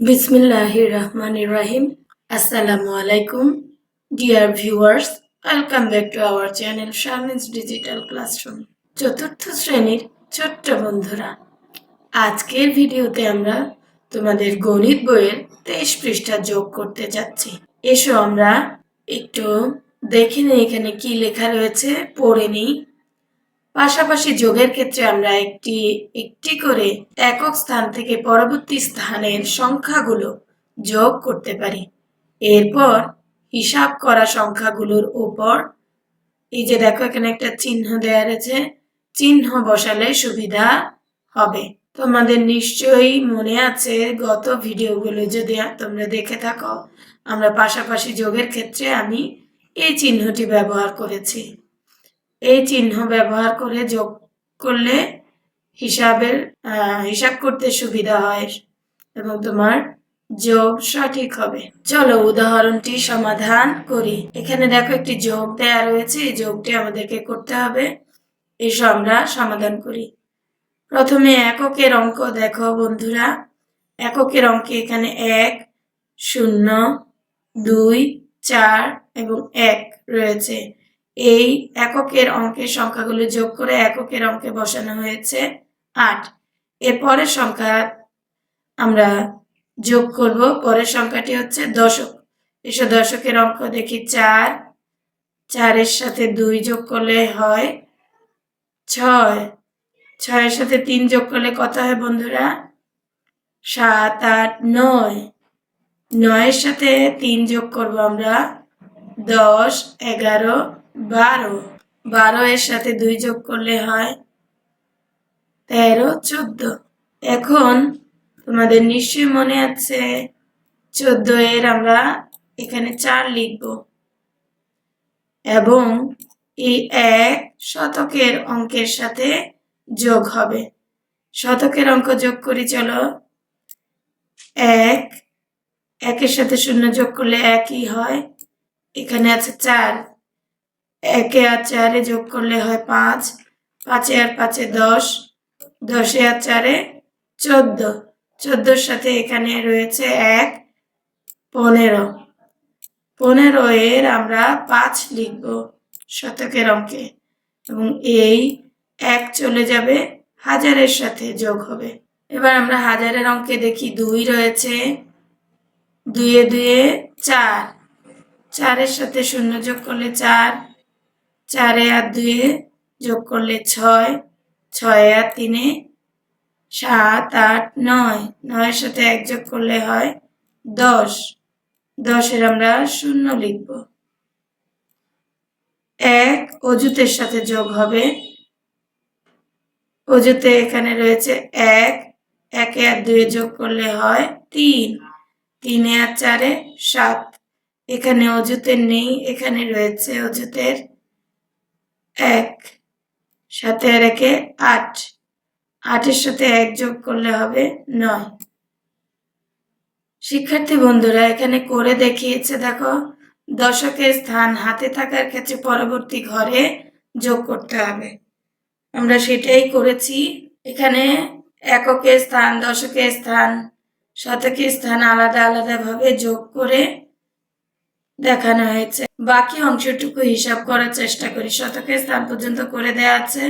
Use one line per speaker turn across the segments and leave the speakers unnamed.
Bismillahir Rahmanir Rahim. Assalamu alaikum. Dear viewers, welcome back to our channel Shamins Digital Classroom. চতুর্থ শ্রেণির ছোট্ট বন্ধুরা আজকের ভিডিওতে আমরা তোমাদের গণিত বইয়ের তেইশ পৃষ্ঠা যোগ করতে যাচ্ছি এসো আমরা একটু দেখে নিই এখানে কি লেখা রয়েছে পড়ে নিই পাশাপাশি যোগের ক্ষেত্রে আমরা একটি একটি করে একক স্থান থেকে পরবর্তী স্থানের সংখ্যাগুলো যোগ করতে পারি। এরপর হিসাব করা সংখ্যাগুলোর ওপর এই যে দেখো এখানে একটা চিহ্ন দেওয়া রয়েছে, চিহ্ন বসালে সুবিধা হবে। তোমাদের নিশ্চয়ই মনে আছে গত ভিডিওগুলো যদি তোমরা দেখে থাকো, আমরা পাশাপাশি যোগের ক্ষেত্রে আমি এই চিহ্নটি ব্যবহার করেছি। এই চিহ্ন ব্যবহার করে যোগ করলে হিসাবের হিসাব করতে সুবিধা হয় এবং তোমার যোগ সঠিক হবে। চলো উদাহরণটি সমাধান করি। এখানে দেখো একটি যোগ দেয়া রয়েছে। এই যোগটি আমাদেরকে করতে হবে। এসো আমরা সমাধান করি। প্রথমে এককের অঙ্ক দেখো বন্ধুরা। এককের অঙ্কে এখানে এক, শূন্য, দুই, চার এবং এক রয়েছে। এই এককের অঙ্কের সংখ্যাগুলো যোগ করে এককের অঙ্কে বসানো হয়েছে আট। এর পরের সংখ্যা আমরা যোগ করব। পরের সংখ্যাটি হচ্ছে দশক। এসো দশকের অঙ্ক দেখি চার। চারের সাথে দুই যোগ করলে হয় ছয়। ছয়ের সাথে তিন যোগ করলে কত হয় বন্ধুরা? সাত, আট, নয়। নয়ের সাথে তিন যোগ করব আমরা দশ, এগারো, বারো। বারো এর সাথে দুই যোগ করলে হয় তেরো, চোদ্দ। এখন তোমাদের নিশ্চয়ই মনে আছে, চোদ্দ এর আমরা এখানে চার লিখব। এবং এই এক শতকের অঙ্কের সাথে যোগ হবে। শতকের অঙ্ক যোগ করি, চলো। এক, একের সাথে শূন্য যোগ করলে একই হয়। এখানে আছে চার। একে আর চারে যোগ করলে হয় পাঁচ। পাঁচে আর পাঁচে দশ। দশে আর চারে চোদ্দ। চোদ্দোর সাথে এখানে রয়েছে এক। পনেরো। পনেরো এর আমরা পাঁচ লিখব শতকের অঙ্কে। এবং এই এক চলে যাবে হাজারের সাথে যোগ হবে। এবার আমরা হাজারের অঙ্কে দেখি দুই রয়েছে। দুয়ে দুয়ে চার। চারের সাথে শূন্য যোগ করলে চার, চারে আর দুয়ে যোগ করলে ছয় ছয় আর তিনে সাত, আট, নয়। নয়ের সাথে এক যোগ করলে হয় দশ। দশের আমরা শূন্য লিখব। এক অজুতের সাথে যোগ হবে। অজুতে এখানে রয়েছে এক। একে আর দুয়ে যোগ করলে হয় তিন। তিনে আর চারে সাত। এখানে অজুতের নেই, এখানে রয়েছে অজুতের এক, সাথে আর একে আট। আটের সাথে এক যোগ করলে হবে নয়। শিক্ষার্থী বন্ধুরা, এখানে করে দেখিয়েছে, দেখো, দশকের স্থান হাতে থাকার ক্ষেত্রে পরবর্তী ঘরে যোগ করতে হবে। আমরা সেটাই করেছি। এখানে এককের স্থান, দশকের স্থান, শতকের স্থান আলাদা আলাদাভাবে যোগ করে দেখানো হয়েছে। বাকি অংশটুকু হিসাব করার চেষ্টা করি। শতকের স্থান পর্যন্ত করে দেওয়া আছে।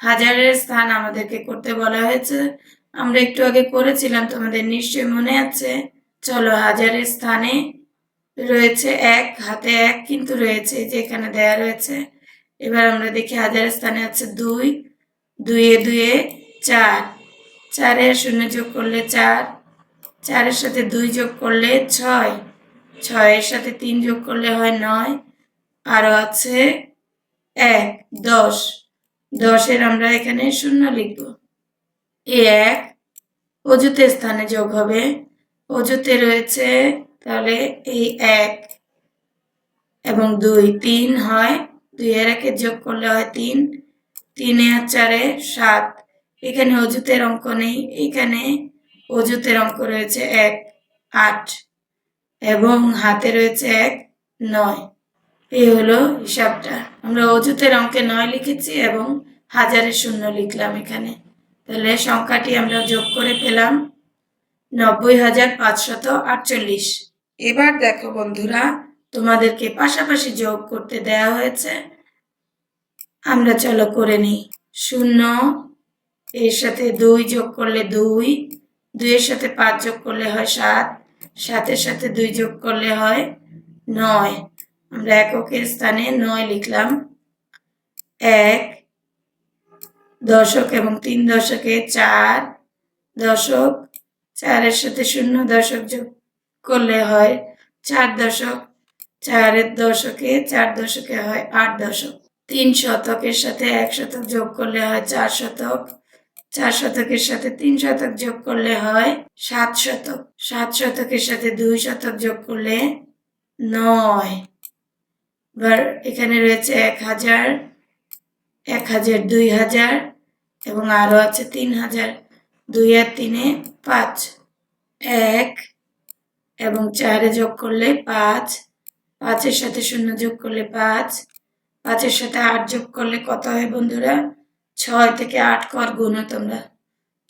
হাজারের স্থান আমাদেরকে করতে বলা হয়েছে। আমরা একটু আগে করেছিলাম, তোমাদের নিশ্চয়ই মনে আছে। চলো, হাজারের স্থানে রয়েছে এক, হাতে এক কিন্তু রয়েছে যে এখানে দেয়া রয়েছে। এবার আমরা দেখি, হাজারের স্থানে আছে দুই, দুইয়ে দুয়ে চার। চারের শূন্য যোগ করলে চার। চারের সাথে দুই যোগ করলে ছয়। ছয়ের সাথে তিন যোগ করলে হয় নয়। আরও আছে এক, দশ। দশের আমরা এখানে শূন্য লিখব। এই এক অজুতে স্থানে যোগ হবে। অজুতে রয়েছে তাহলে এই এক এবং দুই। তিন হয়, দুই এর একে যোগ করলে হয় তিন। তিনে আর চারে সাত। এখানে অজুতের অঙ্ক নেই। এখানে অজুতের অঙ্ক রয়েছে এক, আট। এবং হাতে রয়েছে এক নয়। এই হলো হিসাবটা। আমরা অজুতের অঙ্কে নয় লিখেছি এবং হাজারের শূন্য লিখলাম এখানে। তাহলে সংখ্যাটি আমরা যোগ করে পেলাম নব্বই হাজার পাঁচশত আটচল্লিশ। এবার দেখো বন্ধুরা, তোমাদেরকে পাশাপাশি যোগ করতে দেয়া হয়েছে। আমরা চলো করে নিই। শূন্য, এর সাথে দুই যোগ করলে দুই, দুইয়ের সাথে পাঁচ যোগ করলে হয় সাত সাতের সাথে দুই যোগ করলে হয় নয়। আমরা এককের স্থানে নয় লিখলাম। এক দশক এবং তিন দশকে চার দশক। চারের সাথে শূন্য দশক যোগ করলে হয় চার দশক। চারের দশকে চার দশকে হয় আট দশক। তিন শতকের সাথে এক শতক যোগ করলে হয় চার শতক। চার শতকের সাথে তিন শতক যোগ করলে হয় সাত শতক। সাত শতকের সাথে দুই শতক যোগ করলে নয়। এবার এখানে রয়েছে এক হাজার এক হাজার, দুই হাজার এবং আরও আছে তিন হাজার, দুই আর তিনে পাঁচ। এক এবং চারে যোগ করলে পাঁচ। পাঁচের সাথে শূন্য যোগ করলে পাঁচ। পাঁচের সাথে আট যোগ করলে কত হয় বন্ধুরা? ছয় থেকে আট কর গুণো তোমরা।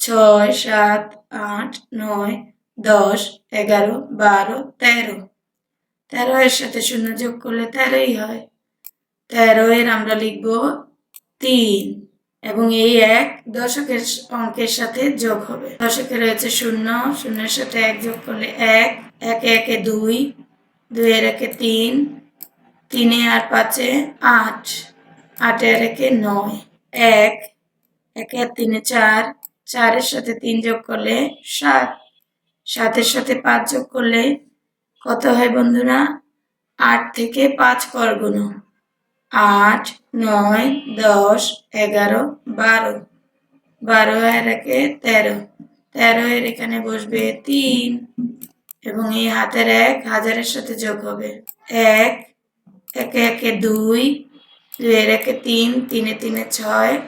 ছয়, সাত, আট, নয়, দশ, এগারো, বারো, তেরো। তেরো এর সাথে শূন্য যোগ করলে তেরোই হয়। তেরো এর আমরা লিখব তিন এবং এই এক দশকের অঙ্কের সাথে যোগ হবে। দশকে রয়েছে শূন্য, শূন্যের সাথে এক যোগ করলে এক, একে একে দুই দুই এর একে তিন, তিনে আর পাঁচে আট আটে আর একে নয়। এক একে আর তিনে চার, চারের সাথে তিন যোগ করলে সাত, সাতের সাথে পাঁচ যোগ করলে কত হয় বন্ধুরা? আট থেকে পাঁচ কর গুণ আট, নয়, দশ, এগারো, বারো। বারো এর একে তেরো। তেরো এর এখানে বসবে তিন এবং এই হাতের এক হাজারের সাথে যোগ হবে। এক, একে একে দুই এর একে তিন, তিনে তিনে ছয়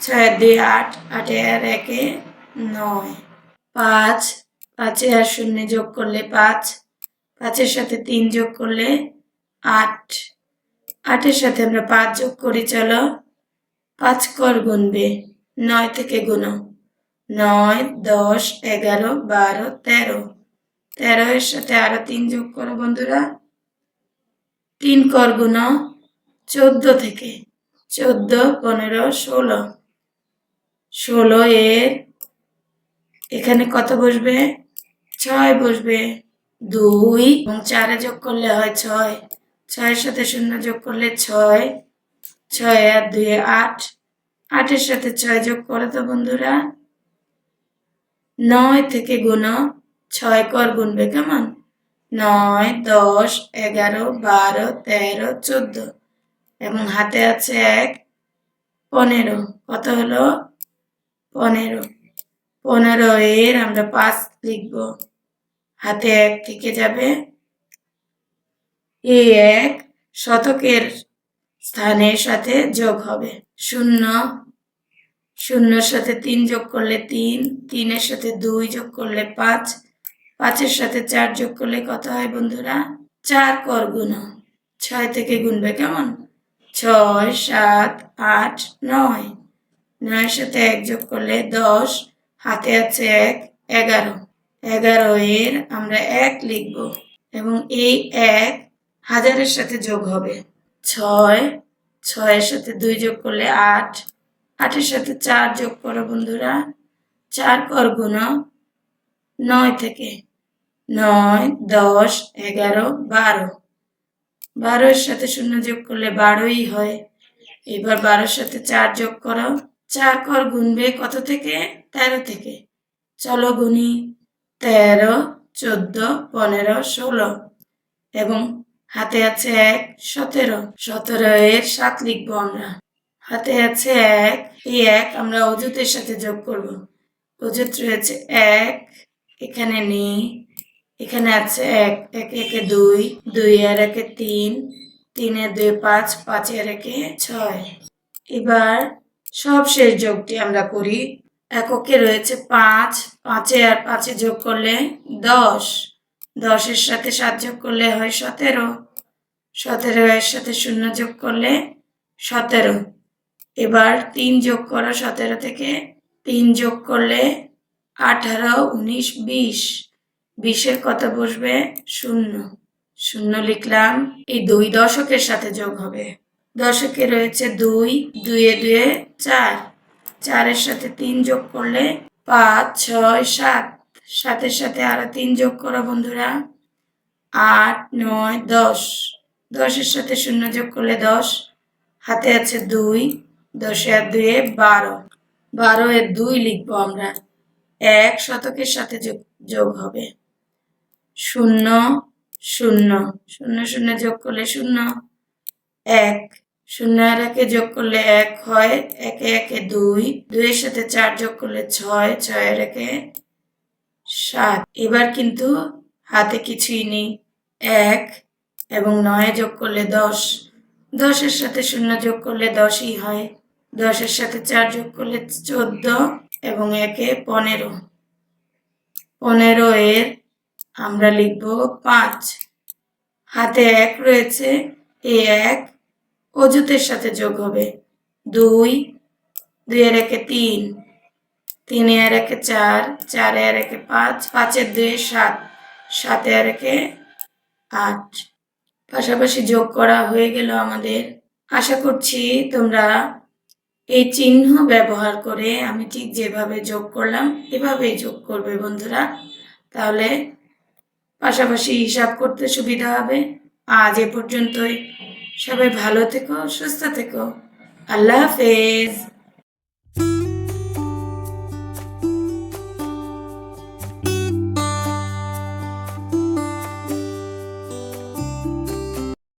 ছয় দুই আট, আটে আর একে নয়। পাঁচ, পাঁচে আর শূন্য যোগ করলে পাঁচ, পাঁচের সাথে তিন যোগ করলে আট। আটের সাথে আমরা পাঁচ যোগ করি, চলো পাঁচ কর গুনবে, নয় থেকে গুনো। নয়, দশ, এগারো, বারো, তেরো। তেরো সাথে আরও তিন যোগ করো বন্ধুরা। তিন কর গুনো চোদ্দ থেকে। চোদ্দ, পনেরো, ষোলো। ষোলো এর এখানে কত বসবে? ছয় বসবে। দুই এবং চারে যোগ করলে হয় ছয়। ছয়ের সাথে শূন্য যোগ করলে ছয়। ছয় আর দুই আট। আটের সাথে ছয় যোগ করে তো বন্ধুরা। নয় থেকে গুণ ছয় কর গুনবে কেমন? নয়, দশ, এগারো, বারো, তেরো, চোদ্দ। এবং হাতে আছে এক পনেরো। কত হলো? পনেরো। পনেরো এর আমরা পাঁচ লিখব। হাতে এক থেকে যাবে। এই এক শতকের স্থানের সাথে যোগ হবে। শূন্য। শূন্যর সাথে তিন যোগ করলে তিন, তিনের সাথে দুই যোগ করলে পাঁচ, পাঁচের সাথে চার যোগ করলে কত হয় বন্ধুরা? চার কর গুণ। ছয় থেকে গুনবে কেমন? ছয়, সাত, আট, নয়। নয়ের সাথে এক যোগ করলে দশ, হাতে আছে এক, এগারো। এগারো এর আমরা এক লিখব এবং এই এক হাজারের সাথে যোগ হবে। ছয়, ছয়ের সাথে দুই যোগ করলে আট, আটের সাথে চার যোগ করো বন্ধুরা। চার কর গুণ নয় থেকে। নয়, দশ, এগারো, বারো। বারোর সাথে শূন্য যোগ করলে বারোই হয়। এবার বারোর সাথে চার যোগ করো চার কর গুনবে কত থেকে? তেরো থেকে। চলো গুনি তেরো, চোদ্দ, পনেরো, ষোলো। এবং হাতে আছে এক, সতেরো। সতেরো এর সাত লিখব আমরা। হাতে আছে এক, এই এক আমরা অজুতের সাথে যোগ করব। অজুত রয়েছে এক, এখানে নেই। এখানে আছে এক এক, একে দুই দুই আর একে তিন, তিনে দুই পাঁচ পাঁচের একে ছয়। এবার সব শেষ যোগটি আমরা করি। এককে রয়েছে পাঁচ, পাঁচে আর পাঁচে যোগ করলে দশ। দশের সাথে সাত যোগ করলে হয় সতেরো। সতেরো এর সাথে শূন্য যোগ করলে সতেরো। এবার তিন যোগ করো সতেরো থেকে তিন যোগ করলে আঠারো, উনিশ, বিশ। বিশের কত বসবে শূন্য। শূন্য লিখলাম, এই দুই দশকের সাথে যোগ হবে। দশকে রয়েছে দুই, দুয়ে দুয়ে চার। চারের সাথে তিন যোগ করলে পাঁচ, ছয়, সাত। সাতের সাথে আরও তিন যোগ করো বন্ধুরা। আট, নয়, দশ। দশের সাথে শূন্য যোগ করলে দশ। হাতে আছে দুই, দশে আর দুয়ে বারো। বারো এর দুই লিখব আমরা। এক শতকের সাথে যোগ যোগ হবে। শূন্য শূন্য। শূন্য শূন্য যোগ করলে শূন্য। এক। শূন্য আর একে যোগ করলে এক হয়। একে একে দুই। দুইয়ের সাথে চার যোগ করলে ছয়। ছয়ের একে সাত। এবার কিন্তু হাতে কিছুই নেই। এক এবং নয় যোগ করলে দশ। দশের সাথে শূন্য যোগ করলে দশই হয়। দশের সাথে চার যোগ করলে চোদ্দ এবং একে পনেরো। পনেরো এর আমরা লিখব পাঁচ। হাতে এক রয়েছে, এ এক। অজুতের সাথে যোগ হবে দুই দুই এর একে তিন, তিনে আর একে চার, চারে আর একে পাঁচ পাঁচের দুয়ে সাত, সাতে আর একে আট। পাশাপাশি যোগ করা হয়ে গেল আমাদের। আশা করছি তোমরা এই চিহ্ন ব্যবহার করে আমি ঠিক যেভাবে যোগ করলাম, এভাবেই যোগ করবে বন্ধুরা। তাহলে পাশাপাশি হিসাব করতে সুবিধা হবে। আজ এ পর্যন্তই। সবাই ভালো থেকো, সুস্থ থেকো। আল্লাহ হাফেজ।